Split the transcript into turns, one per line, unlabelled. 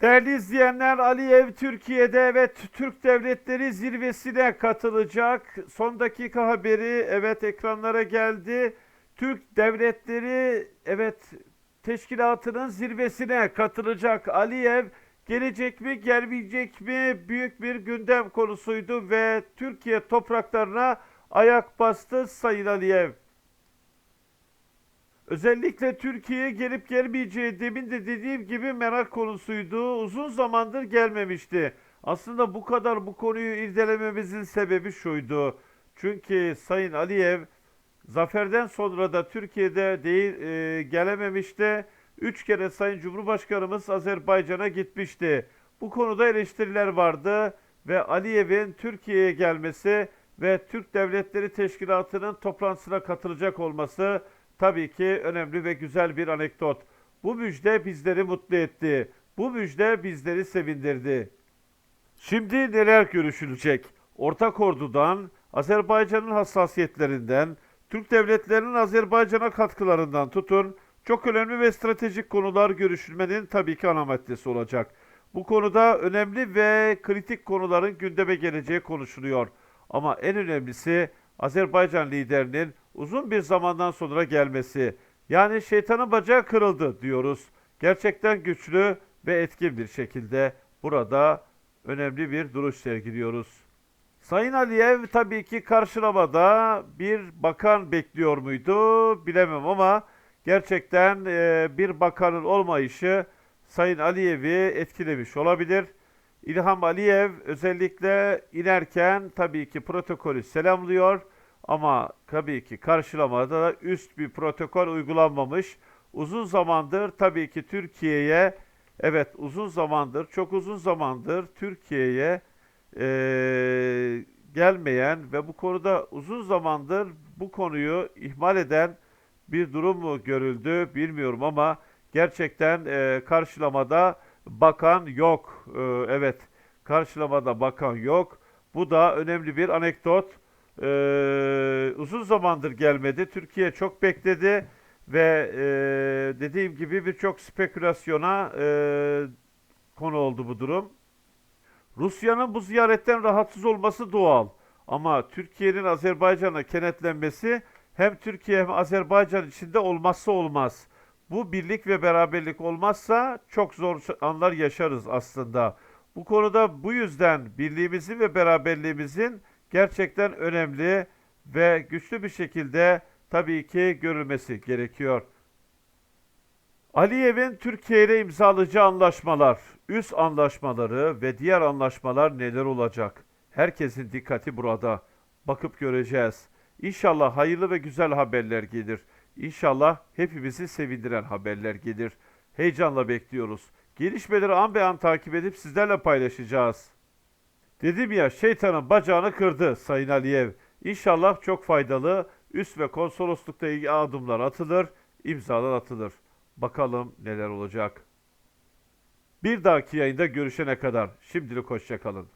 Değerli izleyenler Aliyev Türkiye'de ve Türk Devletleri Zirvesi'ne katılacak. Son dakika haberi evet ekranlara geldi. Türk Devletleri evet teşkilatının zirvesine katılacak Aliyev. Gelecek mi gelmeyecek mi büyük bir gündem konusuydu ve Türkiye topraklarına ayak bastı Sayın Aliyev. Özellikle Türkiye'ye gelip gelmeyeceği demin de dediğim gibi merak konusuydu. Uzun zamandır gelmemişti. Aslında bu kadar bu konuyu irdelememizin sebebi şuydu. Çünkü Sayın Aliyev zaferden sonra da Türkiye'de değil e, gelememişti. Üç kere Sayın Cumhurbaşkanımız Azerbaycan'a gitmişti. Bu konuda eleştiriler vardı ve Aliyev'in Türkiye'ye gelmesi ve Türk Devletleri Teşkilatı'nın toplantısına katılacak olması tabii ki önemli ve güzel bir anekdot. Bu müjde bizleri mutlu etti. Bu müjde bizleri sevindirdi. Şimdi neler görüşülecek? Ortak Ordu'dan, Azerbaycan'ın hassasiyetlerinden, Türk devletlerinin Azerbaycan'a katkılarından tutun, çok önemli ve stratejik konular görüşülmenin tabii ki ana maddesi olacak. Bu konuda önemli ve kritik konuların gündeme geleceği konuşuluyor. Ama en önemlisi Azerbaycan liderinin uzun bir zamandan sonra gelmesi. Yani şeytanın bacağı kırıldı diyoruz. Gerçekten güçlü ve etkin bir şekilde burada önemli bir duruş sergiliyoruz. Sayın Aliyev tabii ki karşılamada bir bakan bekliyor muydu bilemem ama gerçekten e, bir bakanın olmayışı Sayın Aliyev'i etkilemiş olabilir. İlham Aliyev özellikle inerken tabii ki protokolü selamlıyor ama tabii ki karşılamada da üst bir protokol uygulanmamış. Uzun zamandır tabii ki Türkiye'ye evet uzun zamandır çok uzun zamandır Türkiye'ye eee, gelmeyen ve bu konuda uzun zamandır bu konuyu ihmal eden bir durum mu görüldü bilmiyorum ama gerçekten eee, karşılamada bakan yok. Eee, evet karşılamada bakan yok. Bu da önemli bir anekdot. Eee, uzun zamandır gelmedi. Türkiye çok bekledi ve eee, dediğim gibi birçok spekülasyona eee, konu oldu bu durum. Rusya'nın bu ziyaretten rahatsız olması doğal. Ama Türkiye'nin Azerbaycan'a kenetlenmesi hem Türkiye hem Azerbaycan içinde olmazsa olmaz. Bu birlik ve beraberlik olmazsa çok zor anlar yaşarız aslında. Bu konuda bu yüzden birliğimizin ve beraberliğimizin gerçekten önemli ve güçlü bir şekilde tabii ki görülmesi gerekiyor. Aliyev'in Türkiye ile imzalayacağı anlaşmalar, üst anlaşmaları ve diğer anlaşmalar neler olacak? Herkesin dikkati burada. Bakıp göreceğiz. İnşallah hayırlı ve güzel haberler gelir. İnşallah hepimizi sevindiren haberler gelir. Heyecanla bekliyoruz. Gelişmeleri an be an takip edip sizlerle paylaşacağız. Dedim ya şeytanın bacağını kırdı Sayın Aliyev. İnşallah çok faydalı üst ve konsoloslukla ilgili adımlar atılır, imzalar atılır. Bakalım neler olacak. Bir dahaki yayında görüşene kadar şimdilik hoşçakalın.